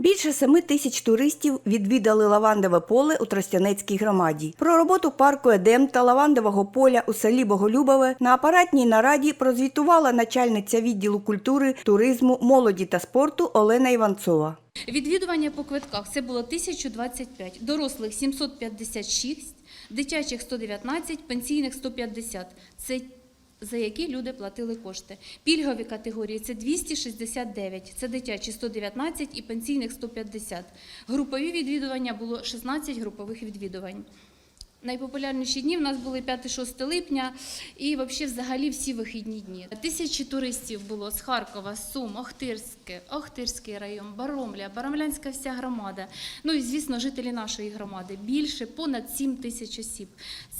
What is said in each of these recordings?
Більше семи тисяч туристів відвідали лавандове поле у Тростянецькій громаді. Про роботу парку Едем та лавандового поля у селі Боголюбове на апаратній нараді прозвітувала начальниця відділу культури, туризму, молоді та спорту Олена Іванцова. Відвідування по квитках це було 1025, дорослих 756, дитячих 119, пенсійних 150. Це за які люди платили кошти. Пільгові категорії це 269, це дитячі 119 і пенсійних 150. Групові відвідування було 16 групових відвідувань. Найпопулярніші дні в нас були 5-6 липня і взагалі всі вихідні дні. Тисячі туристів було з Харкова, Сум, Охтирське, Охтирський район, Баромля, Баромлянська вся громада. Ну і звісно, жителі нашої громади. Більше понад 7 тисяч осіб.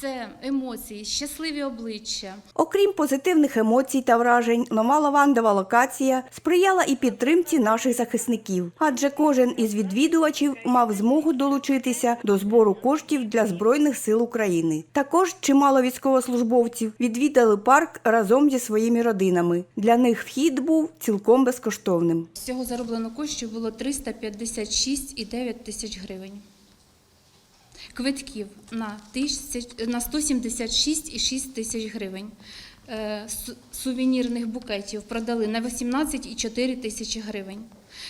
Це емоції, щасливі обличчя. Окрім позитивних емоцій та вражень, нова лавандова локація сприяла і підтримці наших захисників, адже кожен із відвідувачів мав змогу долучитися до збору коштів для збройних сил України. Також чимало військовослужбовців відвідали парк разом зі своїми родинами. Для них вхід був цілком безкоштовним. Всього зароблено коштів було 356,9 тисяч гривень. Квитків на 176,6 тисяч гривень. Е, Сувенірних букетів продали на 18,4 тисячі гривень.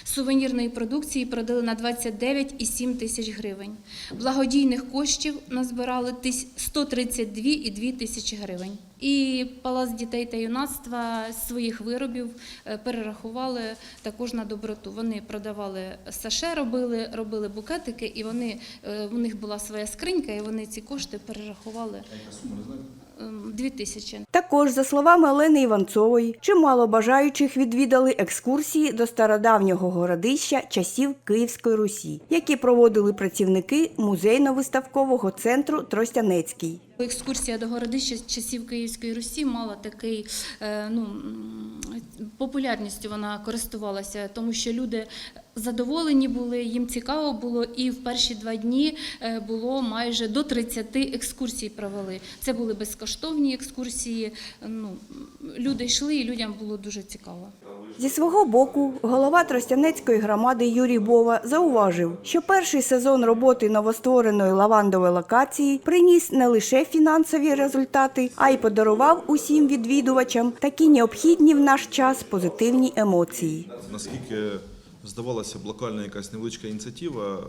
Сувенірної продукції продали на 29,7 тисяч гривень. Благодійних коштів назбирали тис- 132,2 тисячі гривень. І Палац дітей та юнацтва своїх виробів е, перерахували також на доброту. Вони продавали саше, робили, робили букетики, і вони, е, у них була своя скринька, і вони ці кошти перерахували. Ем, Дві тисячі. Також, за словами Олени Іванцової, чимало бажаючих відвідали екскурсії до стародавнього городища часів Київської Русі, які проводили працівники музейно-виставкового центру Тростянецький. Екскурсія до городища часів Київської Русі мала такий е, ну, популярністю вона користувалася, тому що люди задоволені були, їм цікаво було, і в перші два дні е, було майже до 30 екскурсій провели. Це були безкоштовні екскурсії. Ну, люди йшли, і людям було дуже цікаво. Зі свого боку, голова Тростянецької громади Юрій Бова зауважив, що перший сезон роботи новоствореної лавандової локації приніс не лише фінансові результати, а й подарував усім відвідувачам такі необхідні в наш час позитивні емоції. Наскільки здавалося б локальна якась невеличка ініціатива, е,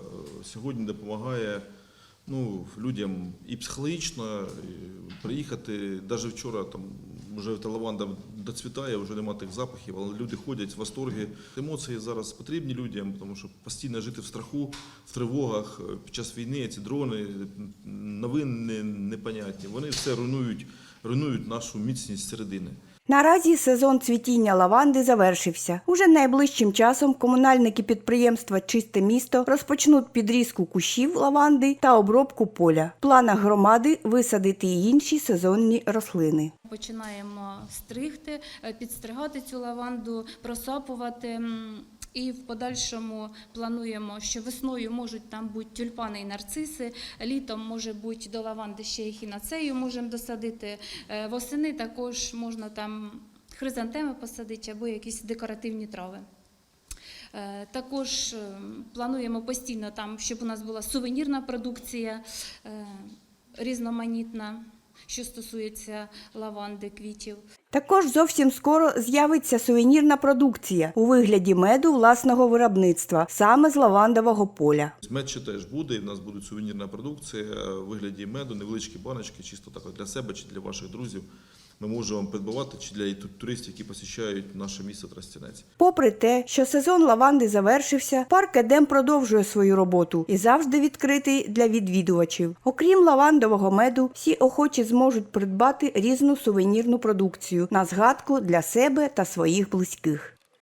сьогодні допомагає ну, людям і психологічно приїхати. Навіть вчора там вже та лаванда доцвітає, вже немає тих запахів, але люди ходять в восторгі. Емоції зараз потрібні людям, тому що постійно жити в страху, в тривогах е, під час війни ці дрони, новини непонятні. Вони все руйнують, руйнують нашу міцність середини. Наразі сезон цвітіння лаванди завершився. Уже найближчим часом комунальники підприємства Чисте місто розпочнуть підрізку кущів лаванди та обробку поля. В планах громади висадити й інші сезонні рослини. Починаємо стригти, підстригати цю лаванду, просапувати. І в подальшому плануємо, що весною можуть там бути тюльпани і нарциси, літом може бути до лаванди ще й хінацею можемо досадити. Е, Восени також можна там хризантеми посадити або якісь декоративні трави. Е, Також е, плануємо постійно там, щоб у нас була сувенірна продукція різноманітна, що стосується лаванди, квітів. Також зовсім скоро з'явиться сувенірна продукція у вигляді меду власного виробництва, саме з лавандового поля. Мед ще теж буде. У нас буде сувенірна продукція у в вигляді меду, невеличкі баночки, чисто так для себе чи для ваших друзів. Ми можемо придбавати чи для туристів, які посіщають наше місто Тростянець. Попри те, що сезон лаванди завершився, парк Едем продовжує свою роботу і завжди відкритий для відвідувачів. Окрім лавандового меду, всі охочі зможуть придбати різну сувенірну продукцію на згадку для себе та своїх близьких.